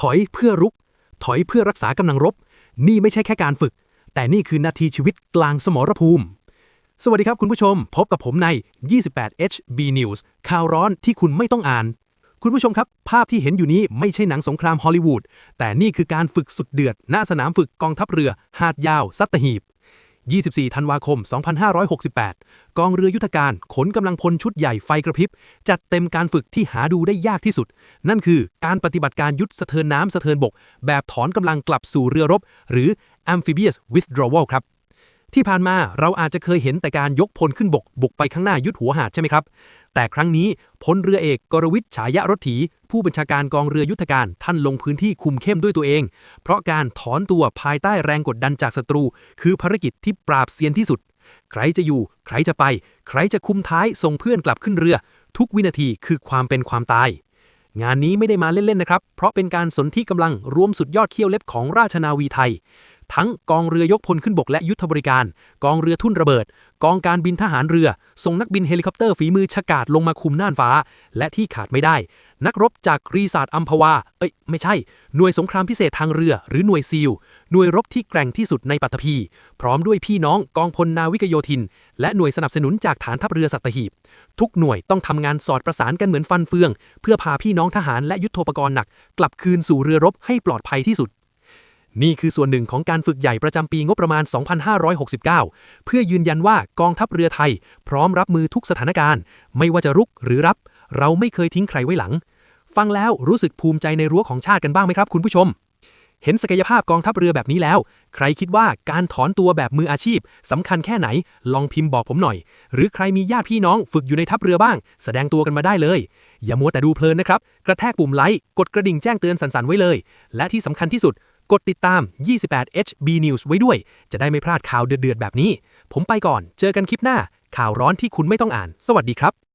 ถอยเพื่อรุก ถอยเพื่อรักษากำลังรบ นี่ไม่ใช่แค่การฝึก แต่นี่คือนาทีชีวิตกลางสมรภูมิ สวัสดีครับคุณผู้ชม พบกับผมใน 28 HB News ข่าวร้อนที่คุณไม่ต้องอ่าน คุณผู้ชมครับ ภาพที่เห็นอยู่นี้ไม่ใช่หนังสงครามฮอลลีวูดแต่นี่คือการฝึกสุดเดือด ณสนามฝึกกองทัพเรือ หาดยาวสัตหีบ 24 ธันวาคม 2568 กองเรือยุทธการขนกำลังพลชุดใหญ่ไฟกระพริบ จัดเต็มการฝึกที่หาดูได้ยากที่สุด นั่นคือการปฏิบัติการยุทธสะเทินน้ำสะเทินบก แบบถอนกำลังกลับสู่เรือรบ หรือ amphibious withdrawal ครับ ที่ผ่านมาเราอาจจะเคยเห็นแต่การยกพลขึ้นบกบุกไปข้างหน้ายุดหัวหาดใช่ไหมครับ แต่ครั้งนี้พลเรือเอกกรวิทย์ฉายะรถถี ผู้บัญชาการกองเรือยุทธการท่านลงพื้นที่คุมเข้มด้วยตัวเอง เพราะการถอนตัวภายใต้แรงกดดันจากศัตรู คือภารกิจที่ปราบเซียนที่สุด ใครจะอยู่ ใครจะไป ใครจะคุมท้ายส่งเพื่อนกลับขึ้นเรือ ทุกวินาทีคือความเป็นความตายงานนี้ไม่ได้มาเล่น ๆ นะครับ เพราะเป็นการสนที่กำลังรวมสุดยอดเขี้ยวเล็บของราชนาวีไทย ทั้งกองเรือยกพลขึ้นบกและยุทธบริการ กองเรือทุ่นระเบิด กองการบินทหารเรือ ส่งนักบินเฮลิคอปเตอร์ฝีมือฉกาจลงมาคุมน่านฟ้า และที่ขาดไม่ได้ นักรบจากรีสาดอัมพวา เอ้ย ไม่ใช่ หน่วยสงครามพิเศษทางเรือ หรือหน่วยซีล หน่วยรบที่แกร่งที่สุดในปัตภี พร้อมด้วยพี่น้องกองพลนาวิกโยธิน และหน่วยสนับสนุนจากฐานทัพเรือสัตหีบ ทุกหน่วยต้องทำงานสอดประสานกันเหมือนฟันเฟือง เพื่อพาพี่น้องทหารและยุทธปกรณ์หนัก กลับคืนสู่เรือรบให้ปลอดภัยที่สุด นี่คือส่วนหนึ่งของการฝึกใหญ่ประจำปีงบประมาณ 2569 เพื่อยืนยันว่ากองทัพเรือไทย พร้อมรับมือทุกสถานการณ์ ไม่ว่าจะรุกหรือรับ เราไม่เคยทิ้งใครไว้หลัง ฟังแล้วรู้สึกภูมิใจในรั้วของชาติกันบ้างไหมครับคุณผู้ชม เห็นศักยภาพกองทัพเรือแบบนี้แล้ว ใครคิดว่าการถอนตัวแบบมืออาชีพสำคัญแค่ไหน ลองพิมพ์บอกผมหน่อย หรือใครมีญาติพี่น้องฝึกอยู่ในทัพเรือบ้าง แสดงตัวกันมาได้เลยอย่ามัวแต่ดูเพลินนะครับกระแทกปุ่มไลค์กดกระดิ่งแจ้งเตือนสันๆไว้เลย และที่สำคัญที่สุด กดติดตาม 28 HB News ไว้ด้วย จะได้ไม่พลาดข่าวเดือดๆแบบนี้ ผมไปก่อน เจอกันคลิปหน้า ข่าวร้อนที่คุณไม่ต้องอ่าน สวัสดีครับ